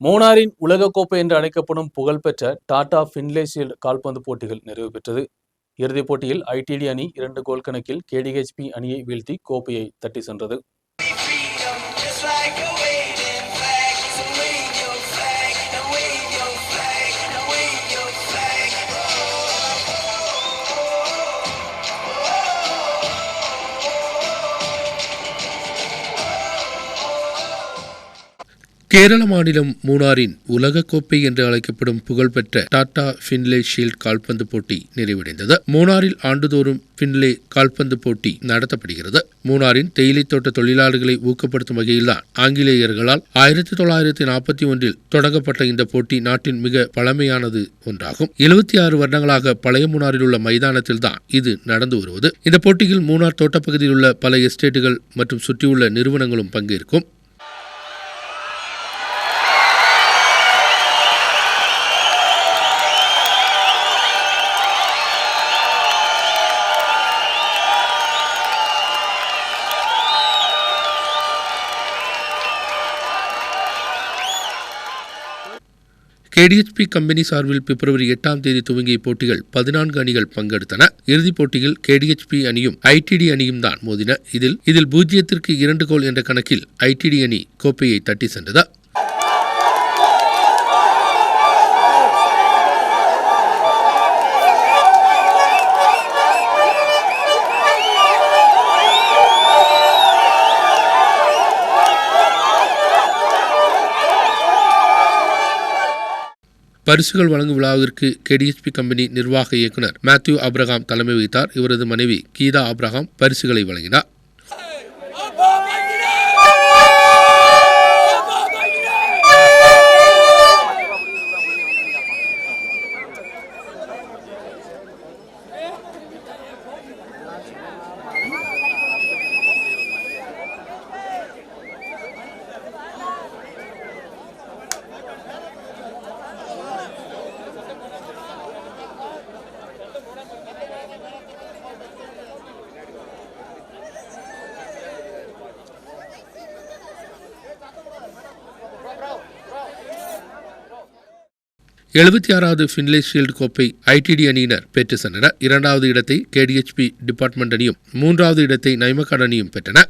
மூணாரின் உலகக்கோப்பை என்று அழைக்கப்படும் புகழ்பெற்ற டாடா ஃபின்லே கால்பந்து போட்டிகள் நிறைவு பெற்றது. இறுதிப் போட்டியில் ஐடிடி அணி இரண்டு கோல் கணக்கில் கேடிஹெச்பி அணியை வீழ்த்தி கோப்பையை தட்டி சென்றது. கேரள மாநிலம் மூணாரின் உலகக்கோப்பை என்று அழைக்கப்படும் புகழ்பெற்ற டாடா ஃபின்லே ஷீல்ட் கால்பந்து போட்டி நிறைவடைந்தது. மூணாரில் ஆண்டுதோறும் ஃபின்லே கால்பந்து போட்டி நடத்தப்படுகிறது. மூணாரின் தேயிலை தோட்ட தொழிலாளர்களை ஊக்கப்படுத்தும் வகையில்தான் ஆங்கிலேயர்களால் ஆயிரத்தி தொள்ளாயிரத்தி நாற்பத்தி ஒன்றில் தொடங்கப்பட்ட இந்த போட்டி நாட்டின் மிக பழமையானது ஒன்றாகும். எழுபத்தி ஆறு வருடங்களாக பழைய மூணாரில் உள்ள மைதானத்தில் தான் இது நடந்து வருவது. இந்த போட்டியில் மூணார் தோட்டப்பகுதியில் உள்ள பல எஸ்டேட்டுகள் மற்றும் சுற்றியுள்ள நிறுவனங்களும் பங்கேற்கும். கேடிஎச்பி கம்பெனி சார்பில் பிப்ரவரி எட்டாம் தேதி துவங்கிய போட்டிகள் பதினான்கு அணிகள் பங்கெடுத்தன. இறுதிப் போட்டியில் கேடிஎச்பி அணியும் ஐடிடி அணியும் தான் மோதின. இதில் இதில் பூஜ்ஜியத்திற்கு இரண்டு கோல் என்ற கணக்கில் ஐடிடி அணி கோப்பையை தட்டி சென்றது. பரிசுகள் வழங்கும் விழாவிற்கு கேடிஎஸ்பி கம்பெனி நிர்வாக இயக்குனர் மேத்யூ அப்ரஹாம் தலைமை வகித்தார். இவரது மனைவி கீதா அப்ரஹாம் பரிசுகளை வழங்கினார். எழுபத்தி ஆறாவது ஃபின்லே ஷீல்டு கோப்பை ஐடிடி அணியினர் பெற்று சென்றனர். இரண்டாவது இடத்தை கேடிஎச்பி டிபார்ட்மெண்ட் அணியும் மூன்றாவது இடத்தை நைமக்காட் அணியும் பெற்றன.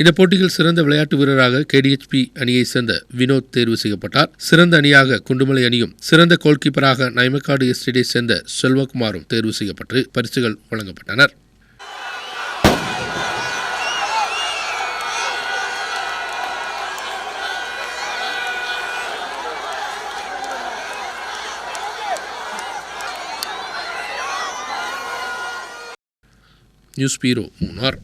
இந்த போட்டியில் சிறந்த விளையாட்டு வீரராக கேடிஎச்பி அணியைச் சேர்ந்த வினோத் தேர்வு செய்யப்பட்டார். சிறந்த அணியாக குண்டுமலை அணியும் சிறந்த கோல்கீப்பராக நைமக்காடு எஸ்டேட்டை சேர்ந்த செல்வகுமாரும் தேர்வு செய்யப்பட்டு பரிசுகள் வழங்கப்பட்டனர் நியூஸ் பீரோ மூணார்.